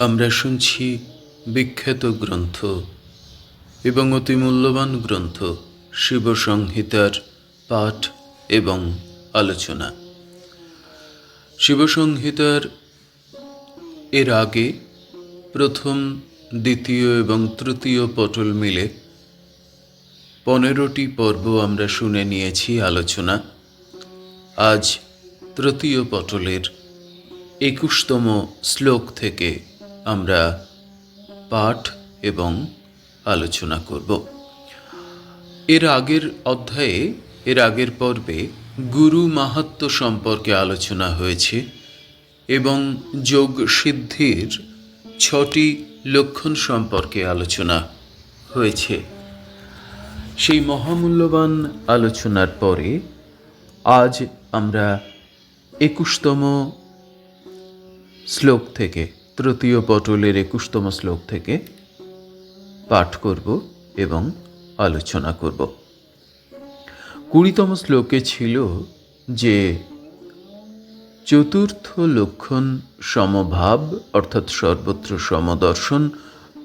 আমরা শুনছি বিখ্যাত গ্রন্থ এবং অতি মূল্যবান গ্রন্থ শিবসংহিতার পাঠ এবং আলোচনা। শিবসংহিতার এর আগে প্রথম, দ্বিতীয় এবং তৃতীয় পটল মিলে পনেরোটি পর্ব আমরা শুনে নিয়েছি আলোচনা। আজ তৃতীয় পটলের একুশতম শ্লোক থেকে আমরা পাঠ এবং আলোচনা করব। এর আগের অধ্যায়ে, এর আগের পর্বে গুরু মাহাত্ম্য সম্পর্কে আলোচনা হয়েছে এবং যোগ সিদ্ধির ছটি লক্ষণ সম্পর্কে আলোচনা হয়েছে। সেই মহামূল্যবান আলোচনার পরে আজ আমরা একুশতম শ্লোক থেকে তৃতীয় পটলের একুশতম শ্লোক থেকে পাঠ করব এবং আলোচনা করব। কুড়িতম শ্লোকে ছিল যে চতুর্থ লক্ষণ সমভাব, অর্থাৎ সর্বত্র সমদর্শন,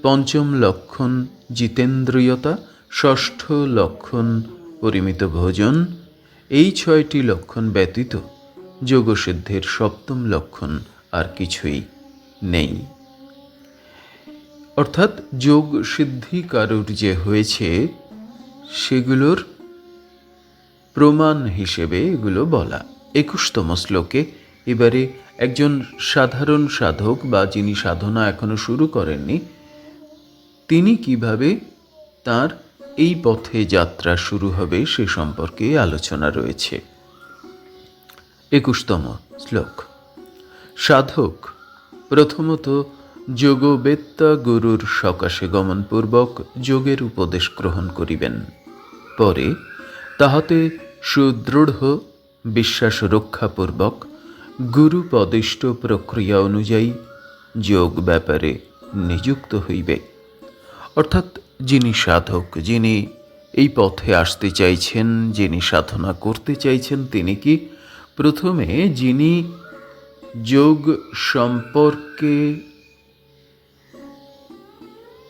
পঞ্চম লক্ষণ জিতেন্দ্রিয়তা, ষষ্ঠ লক্ষণ পরিমিত ভোজন, এই ছয়টি লক্ষণ ব্যতীত যোগসিদ্ধের সপ্তম লক্ষণ আর কিছুই নেই। অর্থাৎ যোগ সিদ্ধি কারুর যে হয়েছে, সেগুলোর প্রমাণ হিসেবে এগুলো বলা। একুশতম শ্লোকে এবারে একজন সাধারণ সাধক বা যিনি সাধনা এখনও শুরু করেননি, তিনি কীভাবে তার এই পথে যাত্রা শুরু হবে সে সম্পর্কে আলোচনা রয়েছে। একুশতম শ্লোক। সাধক প্রথমত, যোগবেত্তা গুরুর সকাশে গমনপূর্বক যোগের উপদেশ গ্রহণ করিবেন। পরে, তাহাতে সুদৃঢ় বিশ্বাস রক্ষাপূর্বক গুরুপদিষ্ট প্রক্রিয়া অনুযায়ী যোগ ব্যাপারে নিযুক্ত হইবে। অর্থাৎ, যিনি সাধক, যিনি এই পথে আসতে চাইছেন, যিনি সাধনা করতে চাইছেন, তিনি কি প্রথমে যিনি যোগ সম্পর্কে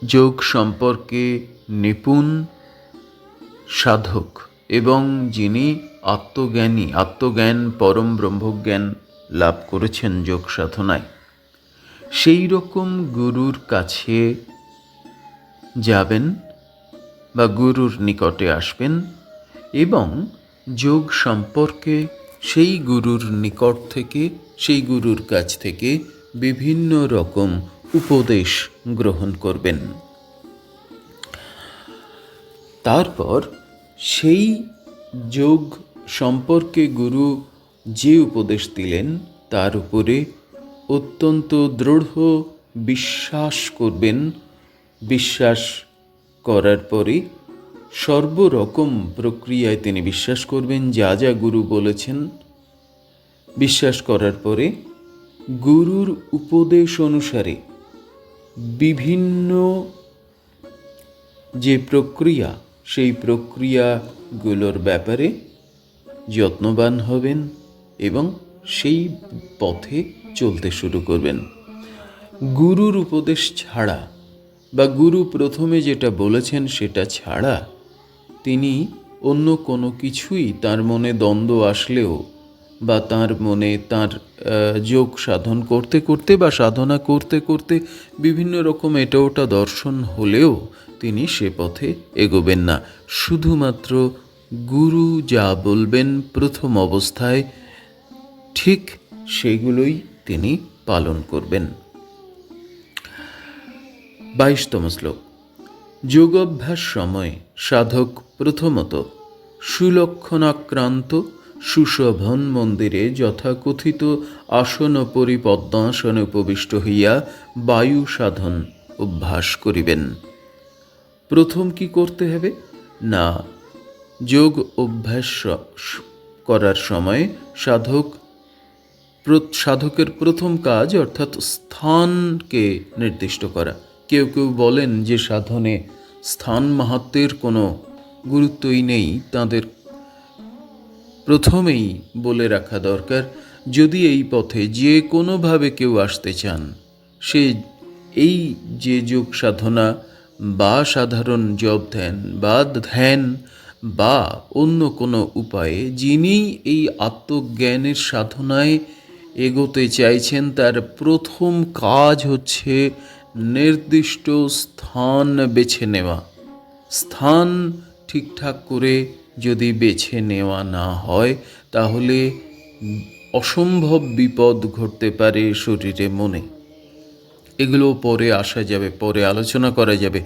যোগ সম্পর্কে নিপুণ সাধক এবং যিনি আত্মজ্ঞানী, আত্মজ্ঞান, পরম ব্রহ্মজ্ঞান লাভ করেছেন যোগ সাধনায়। সেই রকম গুরুর কাছে যাবেন বা গুরুর নিকটে আসবেন এবং যোগ সম্পর্কে সেই গুরুর নিকট থেকে সেই গুরুর কাছ থেকে বিভিন্ন রকম উপদেশ গ্রহণ করবেন। তারপর সেই যোগ সম্পর্কে গুরু যে উপদেশ দিলেন, তার উপরে অত্যন্ত দৃঢ় বিশ্বাস করবেন। বিশ্বাস করার পরে সর্বরকম প্রক্রিয়ায় তিনি বিশ্বাস করবেন, যা যা গুরু বলেছেন বিশ্বাস করার পরে গুরুর উপদেশ অনুসারে বিভিন্ন যে প্রক্রিয়া, সেই প্রক্রিয়াগুলোর ব্যাপারে যত্নবান হবেন এবং সেই পথে চলতে শুরু করবেন। গুরুর উপদেশ ছাড়া বা গুরু প্রথমে যেটা বলেছেন সেটা ছাড়া তিনি অন্য কোনো কিছুই তার মনে দ্বন্দ্ব আসলেও বা তার মনে তার যোগ সাধন করতে করতে বা সাধনা করতে করতে বিভিন্ন রকম এটা ওটা দর্শন হলেও তিনি সে পথে এগোবেন না। শুধুমাত্র গুরু যা বলবেন প্রথম অবস্থায় ঠিক সেগুলোই তিনি পালন করবেন। বাইশতম শ্লোক। যোগাভ্যাস সময় সাধক প্রথমত সুলক্ষণাক্রান্ত সুশোভন মন্দিরে যথাকথিত আসন পরিপদ্মাসনে উপবিষ্ট হইয়া বায়ু সাধন অভ্যাস করিবেন। প্রথম কি করতে হবে? না, যোগ অভ্যাস করার সময় সাধক সাধকের প্রথম কাজ অর্থাৎ স্থানকে নির্দিষ্ট করা। কেউ কেউ বলেন যে সাধনে স্থান মাহাত্মের কোনো গুরুত্বই নেই, তাদের প্রথমেই বলে রাখা দরকার, যদি এই পথে যে কোনোভাবে কেউ আসতে চান, সে এই যে যোগ সাধনা বা সাধারণ জপ ধ্যান বা ধ্যান বা অন্য কোনো উপায়ে যিনি এই আত্মজ্ঞানের সাধনায় এগোতে চাইছেন, তার প্রথম কাজ হচ্ছে নির্দিষ্ট স্থান বেছে নেওয়া। স্থান ঠিকঠাক করে যদি বেছে নেওয়া না হয়, তাহলে অসম্ভব বিপদ ঘটতে পারে শরীরে মনে। এগুলো পরে আসা যাবে, পরে আলোচনা করা যাবে।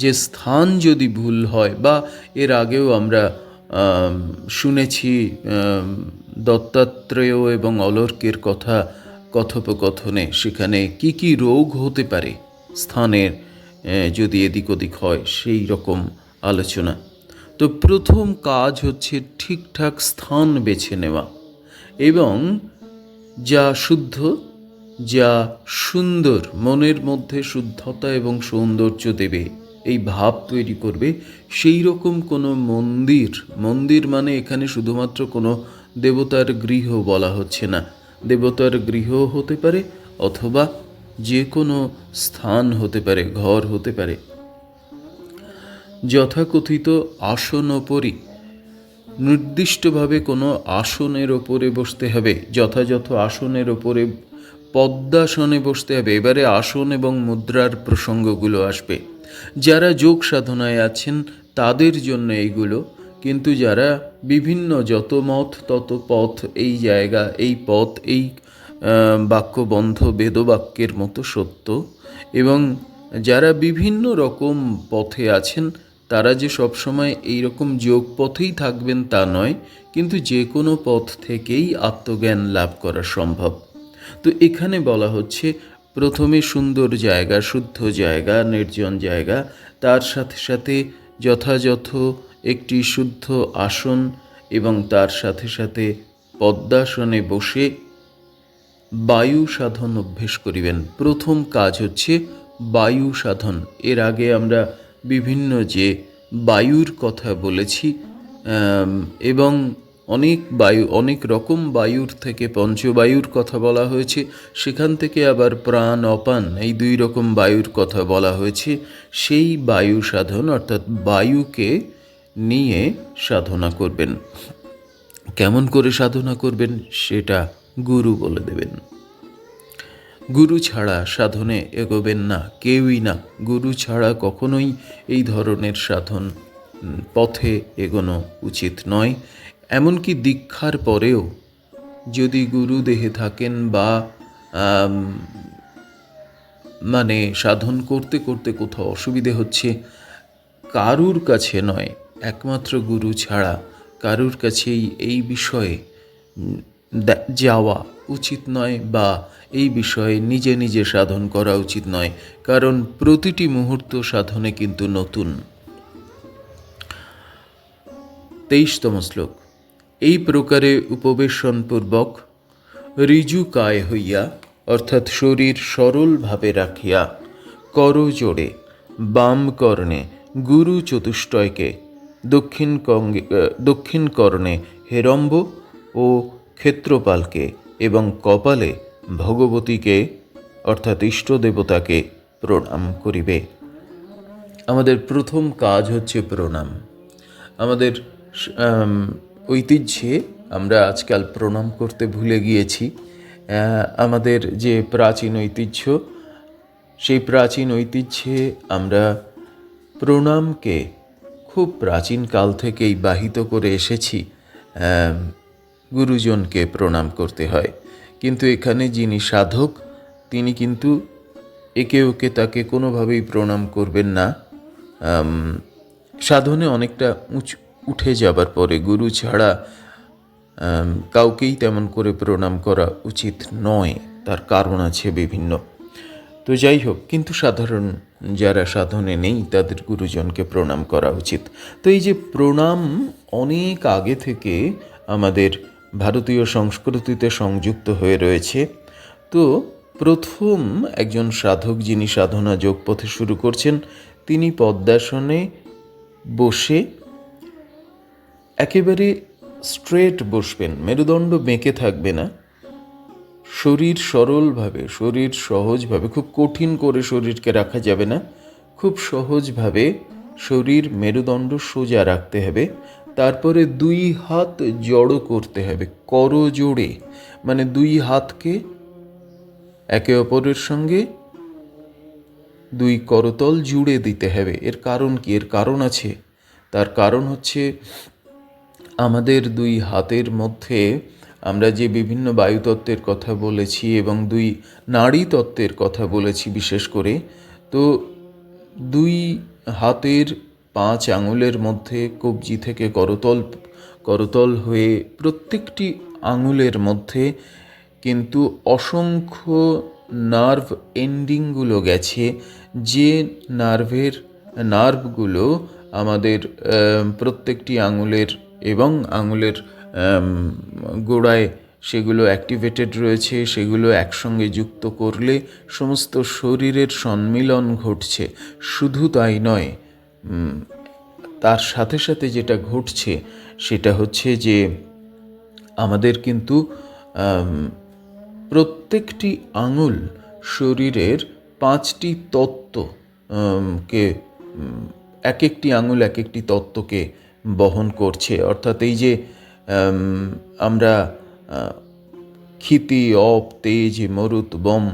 যে স্থান যদি ভুল হয়, বা এর আগেও আমরা শুনেছি দত্তাত্রেয় এবং অলর্কের কথা কথোপকথনে, সেখানে কি কি রোগ হতে পারে? স্থানের যদি এদিক ওদিক হয়, সেই রকম আলোচনা। তো প্রথম কাজ হচ্ছে ঠিকঠাক স্থান বেছে নেওয়া এবং যা শুদ্ধ, যা সুন্দর, মনের মধ্যে শুদ্ধতা এবং সৌন্দর্য দেবে, এই ভাব তৈরি করবে। সেই রকম কোনো মন্দির মন্দির মানে এখানে শুধুমাত্র কোনো দেবতার গৃহ বলা হচ্ছে না। দেবতার গৃহ হতে পারে অথবা যে কোনো স্থান হতে পারে, ঘর হতে পারে। যথাকথিত আসন ওপরই। নির্দিষ্টভাবে কোনো আসনের ওপরে বসতে হবে, যথাযথ আসনের ওপরে পদ্মাসনে বসতে হবে। এবারে আসন এবং মুদ্রার প্রসঙ্গগুলো আসবে। যারা যোগ সাধনায় আছেন, তাদের জন্য এইগুলো। কিন্তু যারা বিভিন্ন যত মত, তত পথ, এই জায়গা, এই পথ, এই বাক্যবন্ধ, বেদবাক্যের মতো সত্য। এবং যারা বিভিন্ন রকম পথে আছেন তারা যে সবসময় এই রকম যোগ পথেই থাকবেন তা নয়, কিন্তু যে কোনো পথ থেকেই আত্মজ্ঞান লাভ করা সম্ভব। তো এখানে বলা হচ্ছে, প্রথমে সুন্দর জায়গা, শুদ্ধ জায়গা, নির্জন জায়গা, তার সাথে সাথে যথাযথ একটি শুদ্ধ আসন এবং তার সাথে সাথে পদ্মাসনে বসে বায়ু সাধন অভ্যেস করিবেন। প্রথম কাজ হচ্ছে বায়ু সাধন। এর আগে আমরা বিভিন্ন যে বায়ুর কথা বলেছি এবং অনেক বায়ু, অনেক রকম বায়ুর থেকে পঞ্চবায়ুর কথা বলা হয়েছে। সেখান থেকে আবার প্রাণ, অপান এই দুই রকম বায়ুর কথা বলা হয়েছে। সেই বায়ু সাধন, অর্থাৎ বায়ুকে নিয়ে সাধনা করবেন। কেমন করে সাধনা করবেন, সেটা গুরু বলে দেবেন। গুরু ছাড়া সাধনে এগোবেন না, কেউই না। গুরু ছাড়া কখনোই এই ধরনের সাধন পথে এগোনো উচিত নয়। এমনকি দীক্ষার পরেও যদি গুরু দেহে থাকেন বা মানে সাধন করতে করতে কোথাও অসুবিধে হচ্ছে, কারুর কাছে নয়, একমাত্র গুরু ছাড়া কারুর কাছেই এই বিষয়ে যাওয়া উচিত নয় বা এই বিষয়ে নিজে নিজে সাধন করা উচিত নয়, কারণ প্রতিটি মুহূর্ত সাধনে কিন্তু নতুন। তেইশতম শ্লোক। এই প্রকারে উপবেশনপূর্বক ঋজু কায় হইয়া, অর্থাৎ শরীর সরলভাবে রাখিয়া, কর জোড়ে, বাম কর্ণে, গুরু চতুষ্টয়কে, দক্ষিণ কঙ্গে দক্ষিণ কর্ণে হেরম্ব ও ক্ষেত্রপালকে এবং কপালে ভগবতীকে, অর্থাৎ ইষ্ট দেবতাকে প্রণাম করিবে। আমাদের প্রথম কাজ হচ্ছে প্রণাম। আমাদের ঐতিহ্যে আমরা আজকাল প্রণাম করতে ভুলে গিয়েছি। আমাদের যে প্রাচীন ঐতিহ্য, সেই প্রাচীন ঐতিহ্যে আমরা প্রণামকে খুব প্রাচীন কাল থেকেই বাহিত করে এসেছি। গুরুজনকে প্রণাম করতে হয়। কিন্তু এখানে যিনি সাধক, তিনি কিন্তু একে ওকে তাকে কোনোভাবেই প্রণাম করবেন না। সাধনে অনেকটা উঁচ, উঠে যাবার পরে গুরু ছাড়া কাউকেই তেমন করে প্রণাম করা উচিত নয়, তার কারণ আছে বিভিন্ন। তো যাই হোক, কিন্তু সাধারণ যারা সাধনে নেই, তাদের গুরুজনকে প্রণাম করা উচিত। তো এই যে প্রণাম অনেক আগে থেকে আমাদের ভারতীয় সংস্কৃতিতে সংযুক্ত হয়ে রয়েছে। তো প্রথম একজন সাধক যিনি সাধনা যোগপথে শুরু করছেন, তিনি পদ্মাসনে বসে একেবারে স্ট্রেট বসবেন, মেরুদণ্ড বেঁকে থাকবে না। শরীর সরলভাবে, শরীর সহজভাবে, খুব কঠিন করে শরীরকে রাখা যাবে না। খুব সহজভাবে শরীর মেরুদণ্ড সোজা রাখতে হবে। তারপরে দুই হাত জড়ো করতে হবে করজোড়ে মানে দুই হাতকে একে অপরের সঙ্গে দুই করতল জুড়ে দিতে হবে। এর কারণ কি? এর কারণ আছে। তার কারণ হচ্ছে আমাদের দুই হাতের মধ্যে আমরা যে বিভিন্ন বায়ুতত্ত্বের কথা বলেছি এবং দুই নারী তত্ত্বের কথা বলেছি বিশেষ করে, তো দুই হাতের পাঁচ আঙুলের মধ্যে কবজি থেকে করতল করতল হয়ে প্রত্যেকটি আঙুলের মধ্যে কিন্তু অসংখ্য নার্ভ এন্ডিংগুলো গেছে, যে নার্ভের, নার্ভগুলো আমাদের প্রত্যেকটি আঙুলের এবং আঙুলের গোড়ায় সেগুলো অ্যাক্টিভেটেড রয়েছে, সেগুলো একসঙ্গে যুক্ত করলে সমস্ত শরীরের সম্মিলন ঘটছে। শুধু তাই নয় তার সাথে সাথে যেটা ঘটছে, সেটা হচ্ছে যে আমাদের কিন্তু প্রত্যেকটি আঙুল শরীরের পাঁচটি তত্ত্ব কে এক একটি আঙুল এক একটি তত্ত্বকে বহন করছে। অর্থাৎ এই যে আমরা ক্ষিতি, অপ, তেজ, মরুত, বম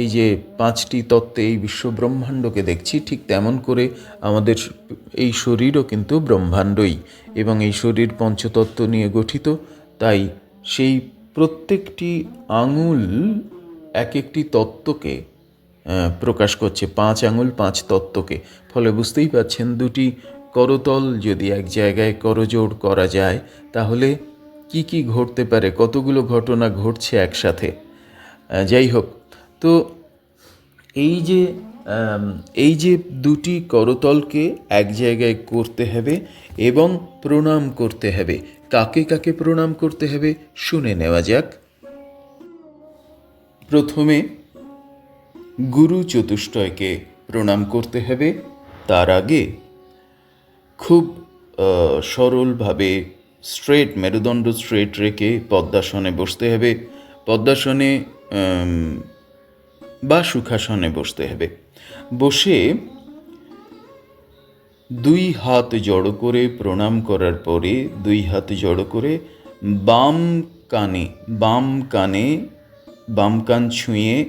এই যে পাঁচটি তত্ত্বে এই বিশ্ব ব্রহ্মাণ্ডকে দেখছি, ঠিক তেমন করে আমাদের এই শরীরও কিন্তু ব্রহ্মাণ্ডই এবং এই শরীর পঞ্চতত্ত্ব নিয়ে গঠিত। তাই সেই প্রত্যেকটি আঙুল এক একটি তত্ত্বকে প্রকাশ করছে, পাঁচ আঙুল পাঁচ তত্ত্বকে। ফলে বুঝতেই পাচ্ছেন দুটি করতল যদি এক জায়গায় করজোড় করা যায়, তাহলে কি কি ঘটতে পারে, কতগুলো ঘটনা ঘটছে একসাথে? যাই হোক তো এই যে এই যে দুটি করতলকে এক জায়গায় করতে হবে এবং প্রণাম করতে হবে। কাকে কাকে প্রণাম করতে হবে শুনে নেওয়া যাক। প্রথমে গুরু চতুষ্টয়কে প্রণাম করতে হবে। তার আগে খুব সরলভাবে স্ট্রেট মেরুদণ্ড স্ট্রেট রেখে পদ্মাসনে বসতে হবে। পদ্মাসনে বা সুখাসনে বসতে হবে। বসে দুই হাত জড়ো করে প্রণাম করার পরে দুই হাত জড়ো করে বাম কানে বাম কানে, বাম কান ছুঁয়ে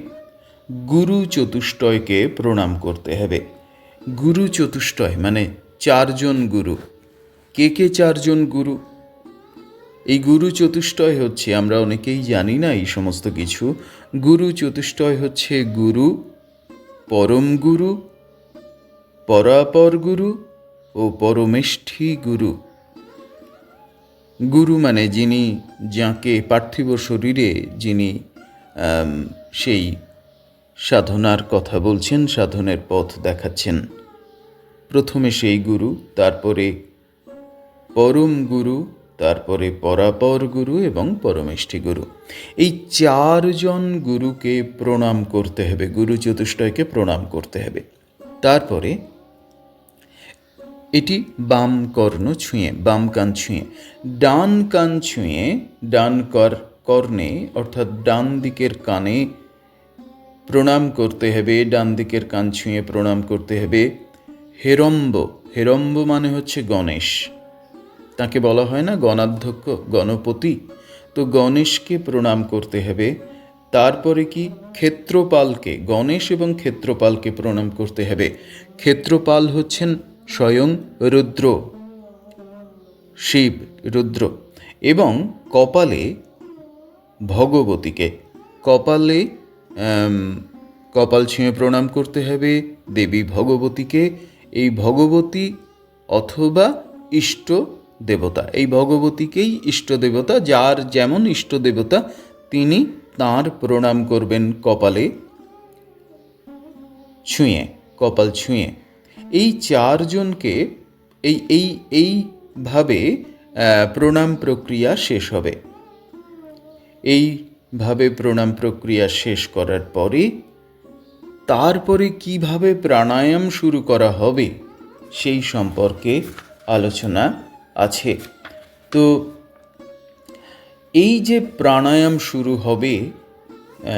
গুরু চতুষ্টয়কে প্রণাম করতে হবে। গুরু চতুষ্টয় মানে চারজন গুরু। কে কে চারজন গুরু? এই গুরু চতুষ্টয় হচ্ছে, আমরা অনেকেই জানি না এই সমস্ত কিছু গুরু চতুষ্টয় হচ্ছে গুরু, পরম গুরু, পরাপর গুরু ও পরমেষ্ঠী গুরু। গুরু মানে যিনি যাকে পার্থিব শরীরে যিনি সেই সাধনার কথা বলছেন, সাধনের পথ দেখাচ্ছেন। প্রথমে সেই গুরু, তারপরে পরম গুরু তারপরে পরাপর গুরু এবং পরমেষ্ঠী গুরু। এই চারজন গুরুকে প্রণাম করতে হবে, গুরু চতুষ্টয়কে প্রণাম করতে হবে। তারপরে এটি বাম কর্ণ ছুঁয়ে, বাম কান ছুঁয়ে, ডান কান ছুঁয়ে, ডান কর, কর্ণে, অর্থাৎ ডান দিকের কানে প্রণাম করতে হবে, ডান দিকের কান ছুঁয়ে প্রণাম করতে হবে। হেরম্ব হেরম্ব মানে হচ্ছে গণেশ। তাকে বলা হয় না গণাধ্যক্ষ, গণপতি। তো গণেশকে প্রণাম করতে হবে। তারপরে কি? ক্ষেত্রপালকে, গণেশ এবং ক্ষেত্রপালকে প্রণাম করতে হবে। ক্ষেত্রপাল হচ্ছেন স্বয়ং রুদ্র, শিব, রুদ্র এবং কপালে ভগবতীকে। কপালে কপাল ছুঁয়ে প্রণাম করতে হবে দেবী ভগবতীকে। এই ভগবতী অথবা ইষ্ট দেবতা। এই ভগবতীকেই ইষ্ট দেবতা, যার যেমন ইষ্ট দেবতা, তিনি তার প্রণাম করবেন কপালে। ছুঁয়ে, কপাল ছুঁয়ে। এই চারজনকে, এই এই, এইভাবে প্রণাম প্রক্রিয়া শেষ হবে। এইভাবে প্রণাম প্রক্রিয়া শেষ করার পরে, তারপরে কীভাবে প্রাণায়াম শুরু করা হবে, সেই সম্পর্কে আলোচনা আছে। তো এই যে প্রাণায়াম শুরু হবে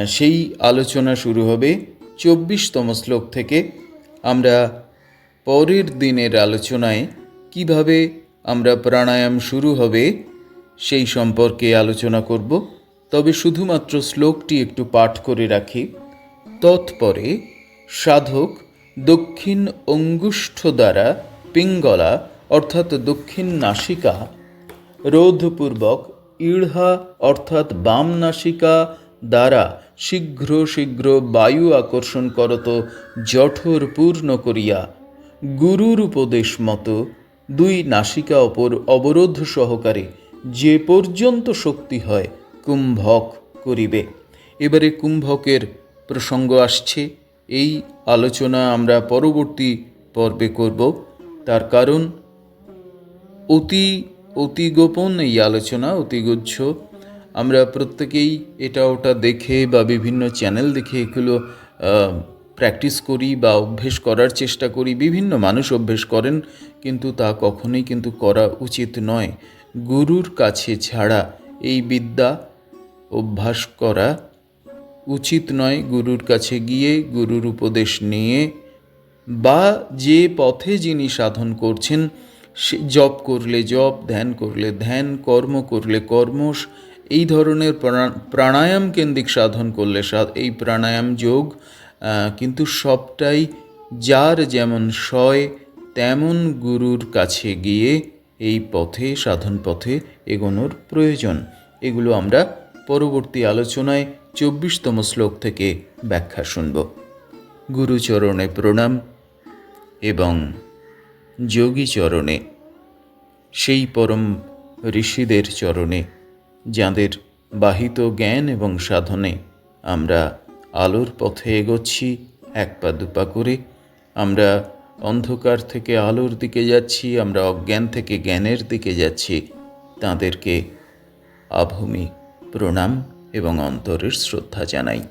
সেই আলোচনা শুরু হবে চব্বিশতম শ্লোক থেকে। আমরা পরের দিনের আলোচনায় কীভাবে আমরা প্রাণায়াম শুরু হবে সেই সম্পর্কে আলোচনা করব। তবে শুধুমাত্র শ্লোকটি একটু পাঠ করে রাখি। তৎপরে সাধক দক্ষিণ অঙ্গুষ্ঠ দ্বারা পিঙ্গলা অর্থাৎ দক্ষিণ নাসিকা, রোধপূর্বক ইড়হা অর্থাৎ বাম নাসিকা দ্বারা শীঘ্র শীঘ্র বায়ু আকর্ষণ করত, জঠর পূর্ণ করিয়া। গুরুর উপদেশ মতো দুই নাসিকা অপর অবরোধ সহকারে যে পর্যন্ত শক্তি হয় কুম্ভক করিবে। এবারে কুম্ভকের প্রসঙ্গ আসছে, এই আলোচনা আমরা পরবর্তী পর্বে করব। তার কারণ অতি অতি গোপন এই আলোচনা অতিগুচ্ছ আমরা প্রত্যেকেই এটা ওটা দেখে বা বিভিন্ন চ্যানেল দেখে এগুলো প্র্যাকটিস করি বা অভ্যেস করার চেষ্টা করি। বিভিন্ন মানুষ অভ্যেস করেন, কিন্তু তা কখনোই কিন্তু করা উচিত নয়। গুরুর কাছে ছাড়া এই বিদ্যা অভ্যাস করা উচিত নয়। গুরুর কাছে গিয়ে গুরুর উপদেশ নিয়ে বা যে পথে যিনি সাধন করছেন সে জপ করলে জপ, ধ্যান করলে ধ্যান, কর্ম করলে কর্ম এই ধরনের প্রাণা- প্রাণায়াম কেন্দ্রিক সাধন করলে এই প্রাণায়াম যোগ কিন্তু সবটাই যার যেমন সয়, তেমন গুরুর কাছে গিয়ে এই পথে, সাধন পথে এগোনোর প্রয়োজন। এগুলো আমরা পরবর্তী আলোচনায় চব্বিশতম শ্লোক থেকে ব্যাখ্যা শুনব। গুরুচরণে প্রণাম এবং যোগী চরণে, সেই পরম ঋষিদের চরণে, যাঁদের বাহিত জ্ঞান এবং সাধনে আমরা আলোর পথে এগোচ্ছি, এক পা দুপা করে, আমরা অন্ধকার থেকে আলোর দিকে যাচ্ছি, আমরা অজ্ঞান থেকে জ্ঞানের দিকে যাচ্ছি, তাঁদেরকে আভূমি প্রণাম এবং অন্তরের শ্রদ্ধা জানাই।